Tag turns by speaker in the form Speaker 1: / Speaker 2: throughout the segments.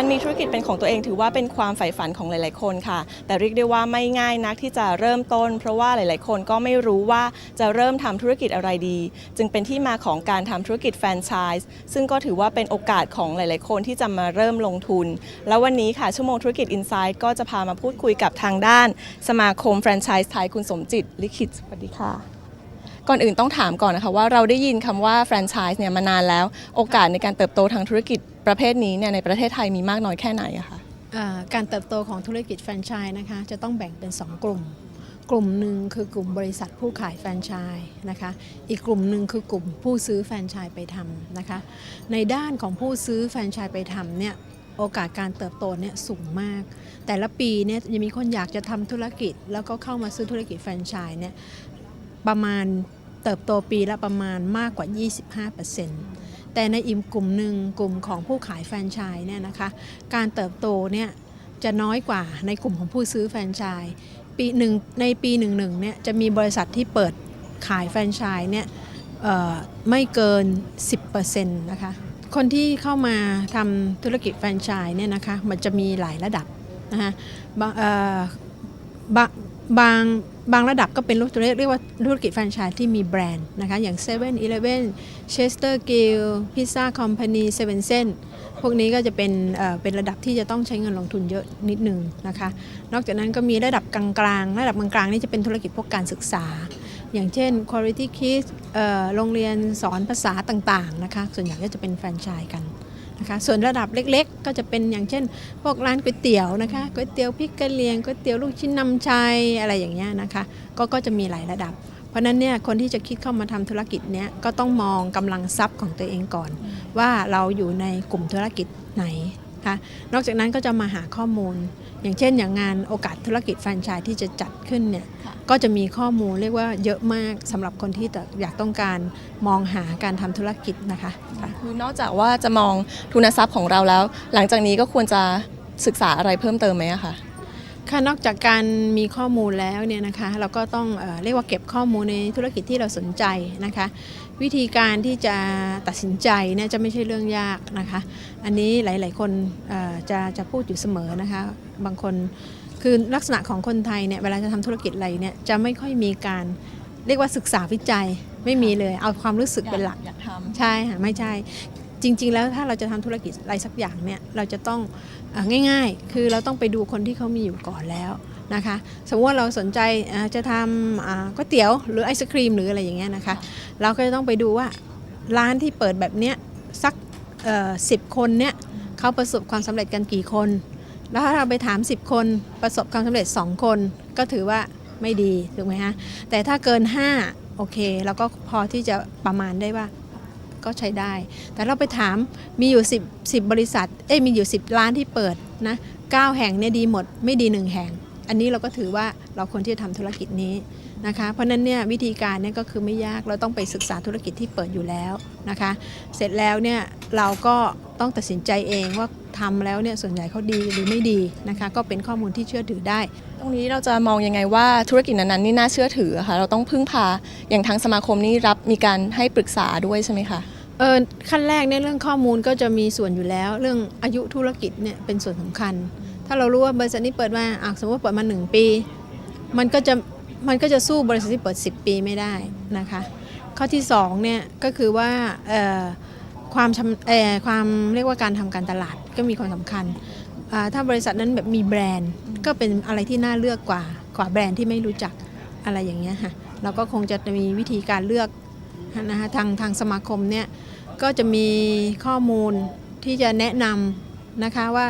Speaker 1: การมีธุรกิจเป็นของตัวเองถือว่าเป็นความใฝ่ฝันของหลาย ๆ คนค่ะ แต่เรียกได้ว่าไม่ง่ายนักที่จะเริ่มต้น เพราะว่าหลาย ๆ คนก็ไม่รู้ว่าจะเริ่มทำธุรกิจอะไรดี จึงเป็นที่มาของการทำธุรกิจแฟรนไชส์ซึ่งก็ถือว่าเป็นโอกาสของหลาย ๆ คนที่จะมาเริ่มลงทุน แล้ววันนี้ค่ะชั่วโมงธุรกิจ Insight ก็จะพามาพูดคุยกับทางด้าน สมาคมแฟรนไชส์ไทยคุณสมจิตลิขิตสวัสดีค่ะก่อนอื่นต้องถามก่อนนะคะว่าเราได้ยินคำว่าแฟรนไชส์เนี่ยมานานแล้ว โอกาสในการเติบโตทางธุรกิจ ประเภทนี้เนี่ยในประเทศไทยมีมากน้อยแค่ไหนอะคะ
Speaker 2: การเติบโตของธุรกิจแฟรนไชส์นะคะจะต้องแบ่งเป็น 2 กลุ่ม กลุ่มหนึ่งคือกลุ่มบริษัทผู้ขายแฟรนไชส์นะคะอีกกลุ่มหนึ่งคือกลุ่มผู้ซื้อแฟรนไชส์ไปทำนะคะในด้านของผู้ซื้อแฟรนไชส์ไปทำเนี่ยโอกาสการเติบโตเนี่ยสูงมาก แต่ละปีเนี่ยจะมีคนอยากจะทำธุรกิจ แล้วก็เข้ามาซื้อธุรกิจแฟรนไชส์เนี่ยประมาณเติบโตปีละประมาณมากกว่า 25% แต่ในอีกกลุ่มหนึ่งกลุ่มของผู้ขายแฟรนไชส์เนี่ยนะคะการเติบโตเนี่ยจะน้อยกว่าในกลุ่มของผู้ซื้อแฟรนไชส์ปีหนึ่งในปีหนึ่งหนึ่งเนี่ยจะมีบริษัทที่เปิดขายแฟรนไชส์เนี่ยไม่เกิน 10%นะคะคนที่เข้ามาทำธุรกิจแฟรนไชส์เนี่ยนะคะมันจะมีหลายระดับนะคะ บางบางระดับก็เป็นธุรกิจเรียกว่าธุรกิจแฟรนไชส์ที่มีแบรนด์นะคะอย่าง7 e เ e ่ e อ Chester Gill Pizza Company Seven Sen พวกนี้ก็จะเป็นเป็นระดับที่จะต้องใช้เงินลงทุนเยอะนิดนึงนะคะ นอกจากนั้นก็มีระดับกลางๆ ระดับกลางๆนี่จะเป็นธุรกิจพวกการศึกษา อย่างเช่น Quality Kids โรงเรียนสอนภาษาต่างๆนะคะส่วนใหญ่ก็จะเป็นแฟรนไชส์กัน นะคะส่วนระดับเล็กๆ ก็จะเป็นอย่างเช่น พวกร้านก๋วยเตี๋ยวนะคะก๋วยเตี๋ยวพริกกะเหรี่ยงก๋วยเตี๋ยวลูกชิ้นนำชัยอะไรอย่างเงี้ยนะคะก็ก็จะมีหลายระดับ เพราะฉะนั้นเนี่ยคนที่จะคิดเข้ามาทำธุรกิจเนี้ยก็ต้องมองกำลังทรัพย์ของตัวเองก่อน ว่าเราอยู่ในกลุ่มธุรกิจไหน คะนอกจากนั้นก็จะมาหาข้อมูล อย่างเช่น อย่างงานโอกาสธุรกิจแฟรนไชส์ที่จะจัดขึ้นเนี่ย
Speaker 1: ค่ะ
Speaker 2: ก็จะมีข้อมูลเรียกว่าเยอะมากสำหรับคนที่อยากต้องการมองหาการทำธุรกิจนะคะค่ะ
Speaker 1: คือนอกจากว่าจะมองทุนทรัพย์ของเราแล้ว หลังจากนี้ก็ควรจะศึกษาอะไรเพิ่มเติมไหมอะคะ
Speaker 2: ค่ะนอกจากการมีข้อมูลแล้วเนี่ยนะคะเราก็ต้องเออเรียกว่าเก็บข้อมูลในธุรกิจที่เราสนใจนะคะ วิธีการที่จะตัดสินใจเนี่ยจะไม่ใช่เรื่องยากนะคะ อันนี้หลายๆคนเอ่อจะจะพูดอยู่เสมอนะคะ บางคนคือลักษณะของคนไทยเนี่ยเวลาจะทำธุรกิจอะไรเนี่ยจะไม่ค่อยมีการเรียกว่าศึกษาวิจัยไม่มีเลย เอาความรู้สึกเป็นหลัก
Speaker 1: อยากท
Speaker 2: ใช่ค่ะไม่ใช่ จริง ๆ แล้วถ้าเราจะทำธุรกิจอะไรสักอย่างเนี่ยเราจะต้ององ่าย ๆ คือเราต้องไปดูคนที่เขามีอยู่ก่อนแล้วนะคะ สมมติว่าเราสนใจจะทำก๋วยเตี๋ยวหรือไอศครีมหรืออะไรอย่างเงี้ยนะคะ เราก็จะต้องไปดูว่าร้านที่เปิดแบบเนี้ยสักสิบคนเนี่ยเขาประสบความสำเร็จกันกี่คน แล้วถ้าเราไปถาม 10 คนประสบความสำเร็จ 2 คน ก็ถือว่าไม่ดีถูกไหมฮะแต่ถ้าเกิน 5 โอเคเราก็พอที่จะประมาณได้ว่า ก็ใช้ได้ แต่เราไปถามมีอยู่ 10 10 บริษัท เอ้ยมีอยู่ 10ร้านที่เปิดนะ9แห่งเนี่ยดีหมดไม่ดี 1 แห่ง อันนี้เราก็ถือว่าเราควรที่จะทำธุรกิจนี้นะคะ เพราะนั้นเนี่ยวิธีการเนี่ยก็คือไม่ยากเราต้องไปศึกษาธุรกิจที่เปิดอยู่แล้วนะคะ เสร็จแล้วเนี่ยเราก็ต้องตัดสินใจเองว่าทำแล้วเนี่ยส่วนใหญ่เขาดีหรือไม่ดีนะคะ ก็เป็นข้อมูลที่เชื่อถือได้
Speaker 1: ตรงนี้เราจะมองยังไงว่าธุรกิจนั้นๆนี่น่าเชื่อถือคะเราต้องพึ่งพาอย่างทางสมาคมนี่รับมีการให้ปรึกษาด้วยใช่ไหมคะ
Speaker 2: เออขั้นแรกในเรื่องข้อมูลก็จะมีส่วนอยู่แล้ว เรื่องอายุธุรกิจเนี่ยเป็นส่วนสำคัญ ถ้าเรารู้ว่าบริษัทนี้เปิดมาอะสมมติว่าเปิดมา 1 ปี มันก็จะมันก็จะสู้บริษัทที่เปิด 10 ปีไม่ได้นะคะ ข้อที่2เนี่ยก็คือว่าเอ่อความชำเออความเรียกว่าการทำการตลาดก็มีความสำคัญ ถ้าบริษัทนั้นแบบมีแบรนด์ก็เป็นอะไรที่น่าเลือกกว่ากว่าแบรนด์ที่ไม่รู้จักอะไรอย่างเงี้ยค่ะเราก็คงจะมีวิธีการเลือกนะคะทางทางสมาคมเนี่ยก็จะมีข้อมูลที่จะแนะนำนะคะว่า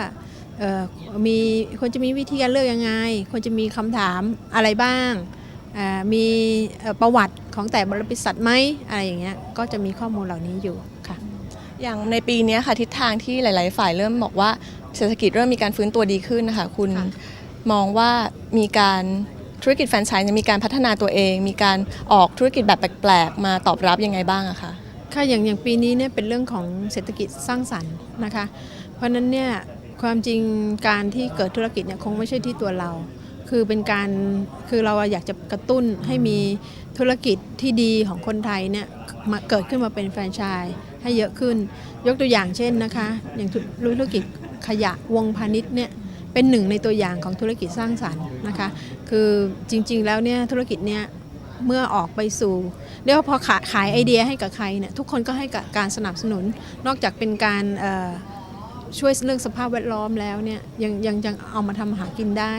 Speaker 2: เออมีควรจะมีวิธีการเลือกยังไงควรจะมีคำถามอะไรบ้าง มีประวัติของแต่บริษัทไหมอะไรอย่างเงี้ยก็จะมีข้อมูลเหล่านี้อยู่ค่ะ
Speaker 1: อย่างในปีนี้ค่ะทิศทางที่หลาย ๆ ฝ่ายเริ่มบอกว่า เศรษฐกิจเริ่มมีการฟื้นตัวดีขึ้นนะคะคุณ
Speaker 2: ค่ะ
Speaker 1: มองว่ามีการธุรกิจแฟรนไชส์เนี่ยมีการพัฒนาตัวเอง มีการออกธุรกิจแบบแปลกๆ มาตอบรับยังไงบ้างอะคะ
Speaker 2: ค่ะอย่างอย่างปีนี้เนี่ยเป็นเรื่องของเศรษฐกิจสร้างสรรค์นะคะ เพราะฉะนั้นเนี่ยความจริงการที่เกิดธุรกิจเนี่ยคงไม่ใช่ที่ตัวเรา คือเป็นการคือเราอยากจะกระตุ้นให้มีธุรกิจที่ดีของคนไทยเนี่ยมาเกิดขึ้นมาเป็นแฟรนไชส์ให้ให้เยอะขึ้น ยกตัวอย่างเช่นนะคะ อย่างธุรกิจ ขยะวงพาณิชย์เนี่ยเป็นหนึ่งในตัวอย่างของธุรกิจสร้างสรรค์นะคะคือจริงๆแล้วเนี่ยธุรกิจเนี่ยเมื่อออกไปสู่เรียกว่าพอขายขายไอเดียให้กับใครเนี่ยทุกคนก็ให้กับการสนับสนุน นอกจากเป็นการช่วยเรื่องสภาพแวดล้อมแล้วเนี่ยยังยังยังเอามาทำหากินได้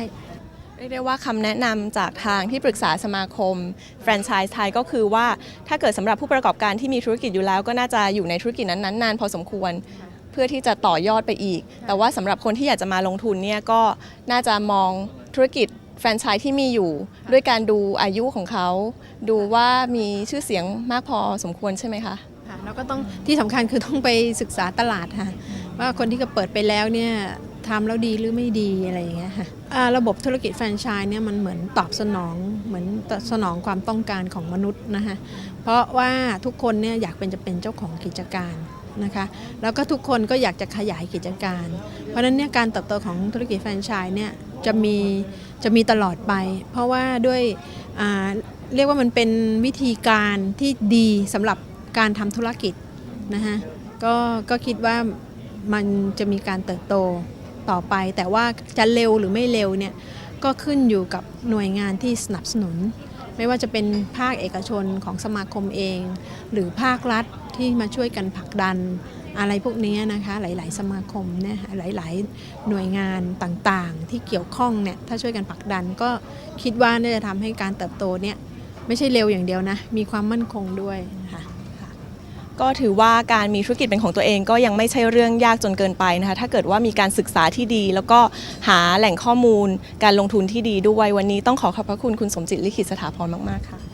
Speaker 1: เรียกได้ว่าคำแนะนำจากทางที่ปรึกษาสมาคม แฟรนไชส์ไทยก็คือว่าถ้าเกิดสำหรับผู้ประกอบการที่มีธุรกิจอยู่แล้ว ก็น่าจะอยู่ในธุรกิจนั้นๆนานพอสมควร พื่อที่จะต่อยอดไปอีก แต่ว่าสำหรับคนที่อยากจะมาลงทุนเนี่ยก็น่าจะมองธุรกิจแฟรนไชส์ที่มีอยู่ด้วยการดูอายุของเขา ดูว่ามีชื่อเสียงมากพอสมควรใช่ไหมคะ
Speaker 2: ค่ะแล้วก็ต้องที่สำคัญคือต้องไปศึกษาตลาดค่ะว่าคนที่ก็เปิดไปแล้วเนี่ยทำแล้วดีหรือไม่ดีอะไรอย่างเงี้ยค่ะอ่าระบบธุรกิจแฟรนไชส์เนี่ยมันเหมือนตอบสนองเหมือนตอบสนองความต้องการของมนุษย์นะคะเพราะว่าทุกคนเนี่ยอยากเป็นจะเป็นเจ้าของกิจการ นะคะแล้วก็ทุกคนก็อยากจะขยายกิจการ เพราะฉะนั้นเนี่ยการเติบโตของธุรกิจแฟรนไชส์เนี่ยจะมีจะมีตลอดไป เพราะว่าด้วยเรียกว่ามันเป็นวิธีการที่ดีสำหรับการทำธุรกิจนะคะก็ก็คิดว่ามันจะมีการเติบโตต่อไป แต่ว่าจะเร็วหรือไม่เร็วเนี่ยก็ขึ้นอยู่กับหน่วยงานที่สนับสนุน ไม่ว่าจะเป็นภาคเอกชนของสมาคมเอง หรือภาครัฐ ที่มาช่วยกันผลักดันอะไรพวกนี้นะคะหลาย ๆ สมาคมเนี่ยหลาย ๆ หน่วยงานต่างๆ ที่เกี่ยวข้องเนี่ยถ้าช่วยกันผลักดันก็คิดว่าน่าจะทำให้การเติบโตเนี่ยไม่ใช่เร็วอย่างเดียวนะ มีความมั่นคงด้วยนะคะ
Speaker 1: ก็ถือว่าการมีธุรกิจเป็นของตัวเองก็ยังไม่ใช่เรื่องยากจนเกินไปนะคะ ถ้าเกิดว่ามีการศึกษาที่ดี แล้วก็หาแหล่งข้อมูล การลงทุนที่ดีด้วยวันนี้ต้องขอขอบพระคุณคุณสมจิตลิขิตสถาพรมาก ๆ ค่ะ